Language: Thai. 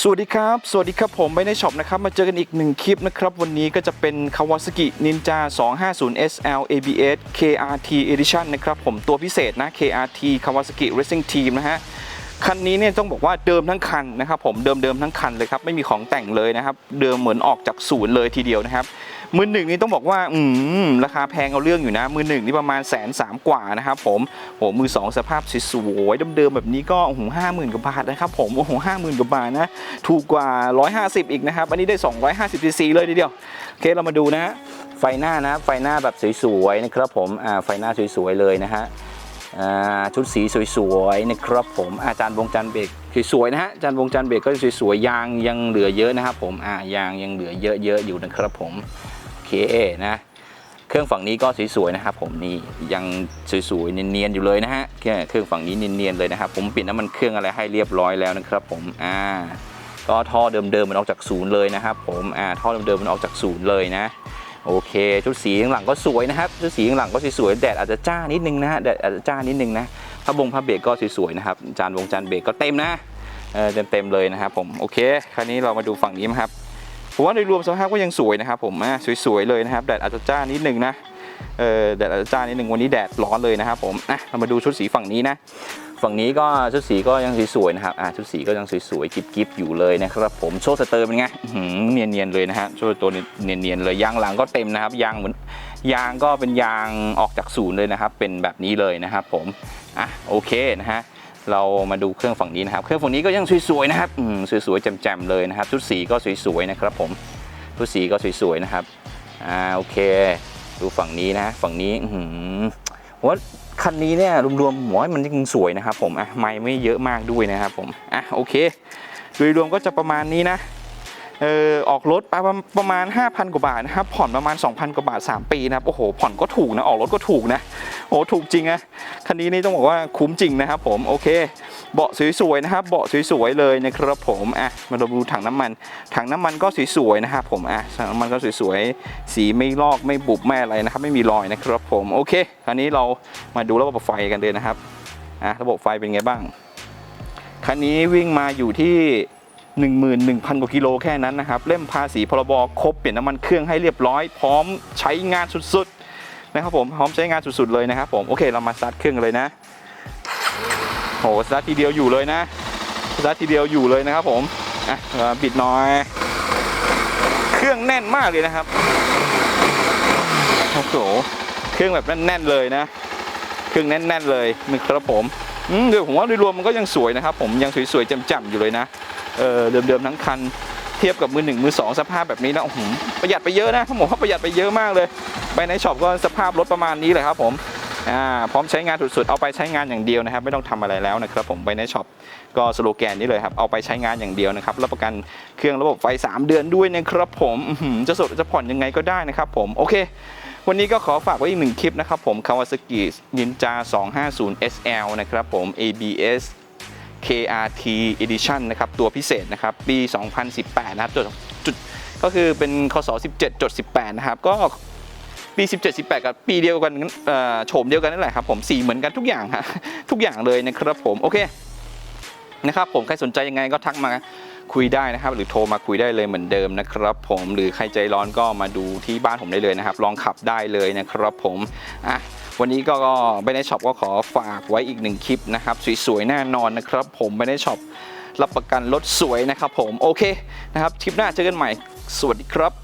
สวัสดีครับ สวัสดีครับผมไปในช็อปนะครับ มาเจอกันอีกหนึ่งคลิปนะครับ วันนี้ก็จะเป็น Kawasaki Ninja 250 SL ABS KRT Edition นะครับผมตัวพิเศษนะ KRT Kawasaki Racing Team นะฮะ คันนี้เนี่ยต้องบอกว่าเดิมทั้งคันนะครับผมเดิมเดิมทั้งคันเลยครับ ไม่มีของแต่งเลยนะครับ เดิมเหมือนออกจากศูนย์เลยทีเดียวนะครับ มือหนึ่งนี่ต้องบอกว่าอืมราคาแพงเอาเรื่องอยู่นะ มือหนึ่งนี่ประมาณแสนสามกว่านะครับผมโหมือสองสภาพสวยๆเดิมๆแบบนี้ก็โอ้โหห้าหมื่นกว่าบาทนะครับผมโอ้โหห้าหมื่นกว่าบาทนะถูกกว่า 150 อีกนะครับ อันนี้ได้ 250ซีซีเลยทีเดียวโอเคเรามาดูนะฮะไฟหน้านะไฟหน้าแบบสวยๆนะครับผมอ่าไฟหน้าสวยๆเลยนะฮะอ่าชุดสีสวยๆนะครับผมอาจารย์วงจันเบรกสวยๆนะฮะอาจารย์วงจันเบรกก็สวยๆยางยังเหลือเยอะนะครับผมอ่ายางยังเหลือเยอะๆอยู่นะครับผม โอเคนะ เครื่องฝั่งนี้ก็สวยๆนะครับผมนี่ยังสวยๆเนียนๆอยู่เลยนะฮะเครื่องเครื่องฝั่งนี้เนียนๆเลยนะครับผมปิดน้ำมันเครื่องอะไรให้เรียบร้อยแล้วนะครับผมอ่าก็ท่อเดิมๆมันออกจากศูนย์เลยนะครับผมอ่าท่อเดิมๆมันออกจากศูนย์เลยนะโอเค ชุดสีข้างหลังก็สวยนะครับชุดสีข้างหลังก็สวยๆแดดอาจจะจ้านิดนึงนะฮะแดดอาจจะจ้านิดนึงนะผ้าบงผ้าเบรกก็สวยๆนะครับจานวงจานเบรกก็เต็มนะเออเต็มๆเลยนะครับผมโอเค คราวนี้เรามาดูฝั่งนี้นะครับ ผมว่าโดยรวมสภาพก็ยังสวยนะครับผมอะสวยๆเลยนะครับแดดอาจจะจ้านิดนึงนะเออแดดอาจจะจ้านิดนึงวันนี้แดดร้อนเลยนะครับผมอะเรามาดูชุดสีฝั่งนี้นะฝั่งนี้ก็ชุดสีก็ยังสวยๆนะครับอ่าชุดสีก็ยังสวยๆกิ๊บๆอยู่เลยนะครับผมโชว์สเตอร์เป็นไงเนียนๆเลยนะฮะโชว์ตัวเนียนๆเลยยางหลังก็เต็มนะครับยางเหมือนยางก็เป็นยางออกจากศูนย์เลยนะครับ เป็นแบบนี้เลยนะครับผมอะโอเคนะฮะ เรามาดูเครื่องฝั่งนี้นะครับ เครื่องฝั่งนี้ก็ยังสวยๆนะครับอืมสวยๆแจ่มๆเลยนะครับ ชุดสีก็สวยๆนะครับผม ชุดสีก็สวยๆนะครับ อ่าโอเค ดูฝั่งนี้นะ ฝั่งนี้อืมว่าคันนี้เนี่ยรวมๆผมว่ามันยังสวยนะครับผม อะไม่ไม่เยอะมากด้วยนะครับผม อะโอเค โดยรวมก็จะประมาณนี้นะ เออออกรถประมาณประมาณ 5,000 กว่าบาทนะครับ ผ่อนประมาณ 2,000 กว่าบาท 3 ปีนะครับ โอ้โห ผ่อนก็ถูกนะ ออกรถก็ถูกนะ โอ้โหถูกจริงอะคันนี้นี่ต้องบอกว่าคุ้มจริงนะครับผม โอเค เบาะสวยๆนะครับ เบาะสวยๆเลยนะครับผม อะ มาดูถังน้ำมัน ถังน้ำมันก็สวยๆนะครับผม อะ ถังน้ำมันก็สวยๆ สีไม่ลอกไม่บุบไม่อะไรนะครับ ไม่มีรอยนะครับผม โอเค คราวนี้เรามาดูระบบไฟกันเลยนะครับ อะ ระบบไฟเป็นไงบ้าง คันนี้วิ่งมาอยู่ที่ 11,000 กว่ากิโลแค่นั้นนะครับ เล่มภาษีพรบครบเปลี่ยนน้ำมันเครื่องให้เรียบร้อย พร้อมใช้งานสุดๆนะครับผมพร้อมใช้งานสุดๆเลยนะครับผมโอเคเรามาสตาร์ทเครื่องเลยนะโหสตาร์ททีเดียวอยู่เลยนะสตาร์ททีเดียวอยู่เลยนะครับผมอะบิดน้อย เครื่องแน่นมากเลยนะครับโอ้โหเครื่องแบบแน่นๆเลยนะ เครื่องแน่นๆเลยนะครับผม เดี๋ยวผมว่าโดยรวมมันก็ยังสวยนะครับผมยังสวยๆจ่มๆอยู่เลยนะเออเดิมๆทั้งคันเทียบกับมือหนึ่งมือสองสภาพแบบนี้นะโอ้โหประหยัดไปเยอะนะผมว่าประหยัดไปเยอะมากเลย ไปในช็อปก็สภาพรถประมาณนี้เลยครับผมอ่าพร้อมใช้งานสุดๆเอาไปใช้งานอย่างเดียวนะครับ ไม่ต้องทำอะไรแล้วนะครับผมไปในช็อปก็สโลแกนนี้เลยครับเอาไปใช้งานอย่างเดียวนะครับรับประกันเครื่องระบบไฟ 3 เดือนด้วยนะครับผมจะสดจะผ่อนยังไงก็ได้นะครับผมโอเค วันนี้ก็ขอฝากไว้อีกหนึ่งคลิปนะครับผม Kawasaki Ninja 250 SL นะครับผม ABS KRT Edition นะครับ ตัวพิเศษนะครับ ปี 2018 นะครับ จุดจุดก็คือเป็นคศ17.18 นะครับ ก็ปี 17 18 กับปีเดียวกันโฉมเดียวกันนั่นแหละครับผมสีเหมือนกันทุกอย่างฮะทุกอย่างเลยนะครับผม โอเคนะครับผม ใครสนใจยังไงก็ทักมา คุยได้นะครับ หรือโทรมาคุยได้เลยเหมือนเดิมนะครับผมหรือใครใจร้อนก็มาดูที่บ้านผมได้เลยนะครับ ลองขับได้เลยนะครับผมอะวันนี้ก็ไปในช็อปก็ขอฝากไว้อีกหนึ่งคลิปนะครับสวยๆแน่นอนนะครับผมไปในช็อปรับประกันรถสวยนะครับผมโอเคนะครับคลิปหน้าเจอกันใหม่สวัสดีครับ